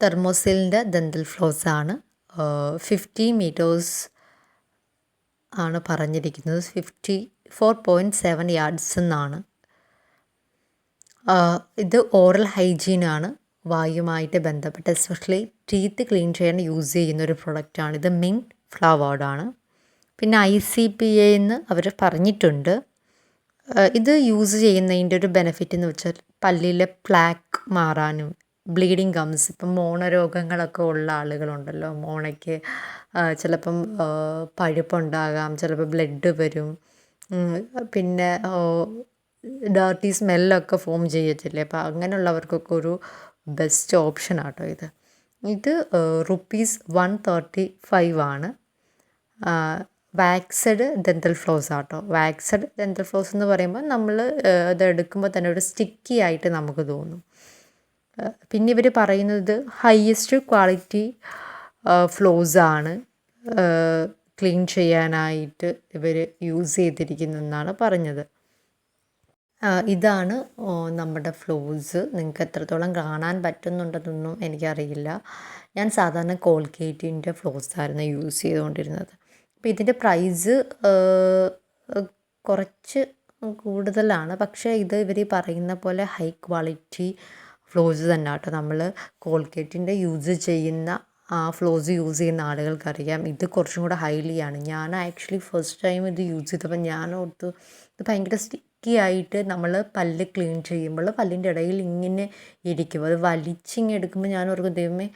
തെർമോസിലിന്റെ dental floss ആണ്. Fifty metres ആണ് പറഞ്ഞിരിക്കുന്നത്. Fifty four point seven yards എന്നാണ്. ഇത് ഓറൽ ഹൈജീനാണ് വായുമായിട്ട് ബന്ധപ്പെട്ട് എസ്പെഷ്യലി ടീത്ത് ക്ലീൻ ചെയ്യാൻ യൂസ് ചെയ്യുന്ന ഒരു പ്രൊഡക്റ്റാണ് ഇത് മിങ് ഫ്ലവേർഡാണ് പിന്നെ ഐ സി പി എ എന്ന് അവർ പറഞ്ഞിട്ടുണ്ട്. ഇത് യൂസ് ചെയ്യുന്നതിന്റെ ഒരു ബെനിഫിറ്റ് എന്ന് വെച്ചാൽ പല്ലിലെ പ്ലാക്ക് മാറാനും ബ്ലീഡിങ് ഗംസ് ഇപ്പം മോണ രോഗങ്ങളൊക്കെ ഉള്ള ആളുകളുണ്ടല്ലോ. മോണയ്ക്ക് ചിലപ്പം പഴുപ്പുണ്ടാകാം ചിലപ്പോൾ ബ്ലഡ് വരും. പിന്നെ ഡേർട്ടി സ്മെല്ലൊക്കെ ഫോം ചെയ്യത്തില്ലേ? അപ്പോൾ അങ്ങനെയുള്ളവർക്കൊക്കെ ഒരു ബെസ്റ്റ് ഓപ്ഷൻ ആട്ടോ ഇത്. ഇത് റുപ്പീസ് വൺ തേർട്ടി ഫൈവ് ആണ്. വാക്സഡ് ഡെന്തൽ ഫ്ലോസ് ആട്ടോ. വാക്സഡ് ഡെന്തൽ ഫ്ലോസ് എന്ന് പറയുമ്പോൾ നമ്മൾ ഇത് എടുക്കുമ്പോൾ തന്നെ ഒരു സ്റ്റിക്കി ആയിട്ട് നമുക്ക് തോന്നും. പിന്നെ ഇവർ പറയുന്നത് ഹയസ്റ്റ് ക്വാളിറ്റി ഫ്ലോസാണ് ക്ലീൻ ചെയ്യാനായിട്ട് ഇവർ യൂസ് ചെയ്തിരിക്കുന്നതെന്നാണ് പറഞ്ഞത്. ഇതാണ് നമ്മുടെ ഫ്ലോസ് നിങ്ങൾക്ക് എത്രത്തോളം കാണാൻ പറ്റുന്നുണ്ടെന്നൊന്നും എനിക്കറിയില്ല. ഞാൻ സാധാരണ കോൾഗേറ്റിന്റെ ഫ്ലോസ് ആയിരുന്നു യൂസ് ചെയ്തുകൊണ്ടിരുന്നത്. അപ്പോൾ ഇതിന്റെ പ്രൈസ് കുറച്ച് കൂടുതലാണ്. പക്ഷേ ഇത് ഇവർ പറയുന്ന പോലെ ഹൈ ക്വാളിറ്റി ഫ്ലോസ് തന്നെ കേട്ടോ നമ്മൾ കോൾഗേറ്റിന്റെ യൂസ് ചെയ്യുന്ന ആ ഫ്ലോസ് യൂസ് ചെയ്യുന്ന ആളുകൾക്കറിയാം. ഇത് കുറച്ചും കൂടെ ആണ്. ഞാൻ ആക്ച്വലി ഫസ്റ്റ് ടൈം ഇത് യൂസ് ചെയ്തപ്പോൾ ഞാൻ ഓർത്ത് ഇത് ഭയങ്കര സ്റ്റിക്കി ആയിട്ട് നമ്മൾ പല്ല് ക്ലീൻ ചെയ്യുമ്പോൾ പല്ലിന്റെ ഇടയിൽ ഇങ്ങനെ ഇരിക്കും. അത് വലിച്ചിങ്ങി എടുക്കുമ്പോൾ ഞാൻ ഓർക്കും ദൈവമേ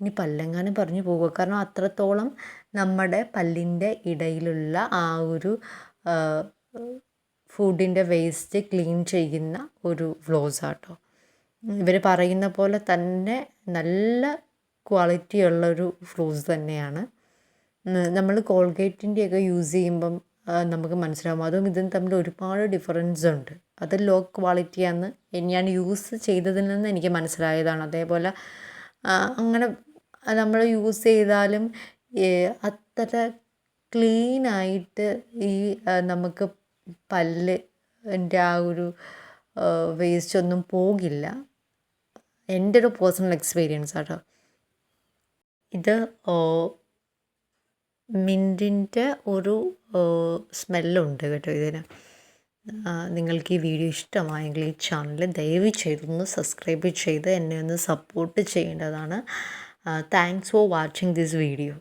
ഇനി പല്ലെങ്ങാനും പറഞ്ഞു പോകുക കാരണം അത്രത്തോളം നമ്മുടെ പല്ലിന്റെ ഇടയിലുള്ള ആ ഒരു ഫുഡിന്റെ വേസ്റ്റ് ക്ലീൻ ചെയ്യുന്ന ഒരു ഫ്ലോസ് ആട്ടോ. ഇവർ പറയുന്ന പോലെ തന്നെ നല്ല ക്വാളിറ്റി ഉള്ളൊരു ഫ്ലൂസ് തന്നെയാണ്. നമ്മൾ കോൾഗേറ്റിന്റെയൊക്കെ യൂസ് ചെയ്യുമ്പം നമുക്ക് മനസ്സിലാവും. അതും ഇതും തമ്മിൽ ഒരുപാട് ഡിഫറൻസ് ഉണ്ട്. അത് ലോ ക്വാളിറ്റിയാന്ന് ഞാൻ യൂസ് ചെയ്തതിൽ നിന്ന് എനിക്ക് മനസ്സിലായതാണ്. അതേപോലെ അങ്ങനെ നമ്മൾ യൂസ് ചെയ്താലും അത്ര ക്ലീനായിട്ട് ഈ നമുക്ക് പല്ല് എന്റെ ആ ഒരു വേസ്റ്റ് ഒന്നും പോകില്ല. എന്റെ ഒരു പേഴ്സണൽ എക്സ്പീരിയൻസ് ആട്ടോ. ഇത് മിന്റിന്റെ ഒരു സ്മെല്ലുണ്ട് കേട്ടോ ഇതിന്. നിങ്ങൾക്ക് ഈ വീഡിയോ ഇഷ്ടമായെങ്കിൽ ഈ ചാനൽ ദയവ് ചെയ്തൊന്ന് സബ്സ്ക്രൈബ് ചെയ്ത് എന്നെ ഒന്ന് സപ്പോർട്ട് ചെയ്യേണ്ടതാണ്. Thanks for watching this video